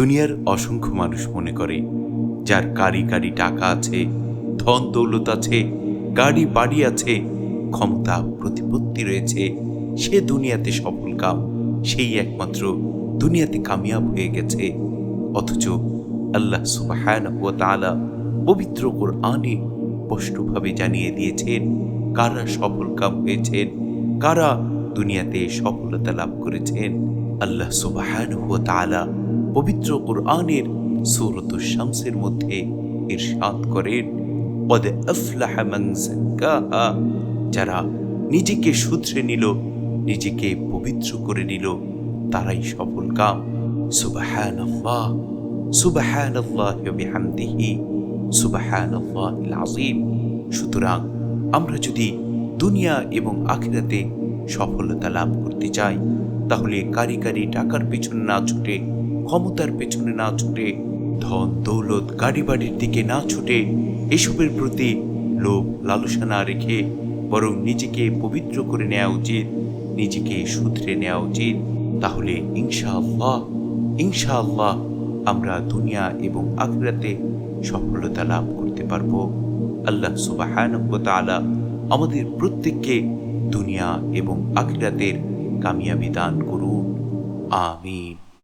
দুনিয়ার অসংখ্য মানুষ মনে করে, যার কারি কারি টাকা আছে, ধন দৌলত আছে, গাড়ি বাড়ি আছে, ক্ষমতা, প্রতিপত্তি রয়েছে, সে দুনিয়াতে সফল কাম, সেই একমাত্র দুনিয়াতে কামিয়াব হয়ে গেছে। অথচ আল্লাহ সুবহানাহু ওয়া তাআলা পবিত্র কোরআনে স্পষ্টভাবে জানিয়ে দিয়েছেন, কারা সফল কাম হয়েছেন, কারা দুনিয়াতে সফলতা লাভ করেছেন, আল্লাহ সুবহানাহু ওয়া তাআলা পবিত্র কোরআনের সুরত শামসের মধ্যে ইরশাদ করেন পদ যারা নিজেকে শুধরে নিল, নিজেকে পবিত্র করে নিল, তারাই সফল কাম। সুবাহান সুতরাং আমরা যদি দুনিয়া এবং আখিরাতে সফলতা লাভ করতে চাই, তাহলে কারি কারি টাকার পিছন না ছুটে ক্ষমতার পেছনে না ছুটে, ধন, দৌলত গাড়ি বাড়ির দিকে না ছুটে এসবের প্রতি লোভ, লালসা না রেখে বরং নিজেকে পবিত্র করে নেওয়া উচিত, নিজেকে শুধরে নেওয়া উচিত। তাহলে ইনশাআল্লাহ ইনশাআল্লাহ আমরা দুনিয়া এবং আখিরাতে সফলতা লাভ করতে পারব। আল্লাহ তাআলা আমাদের প্রত্যেককে দুনিয়া এবং আখিরাতের কামিয়াবি দান করুন। আমিন।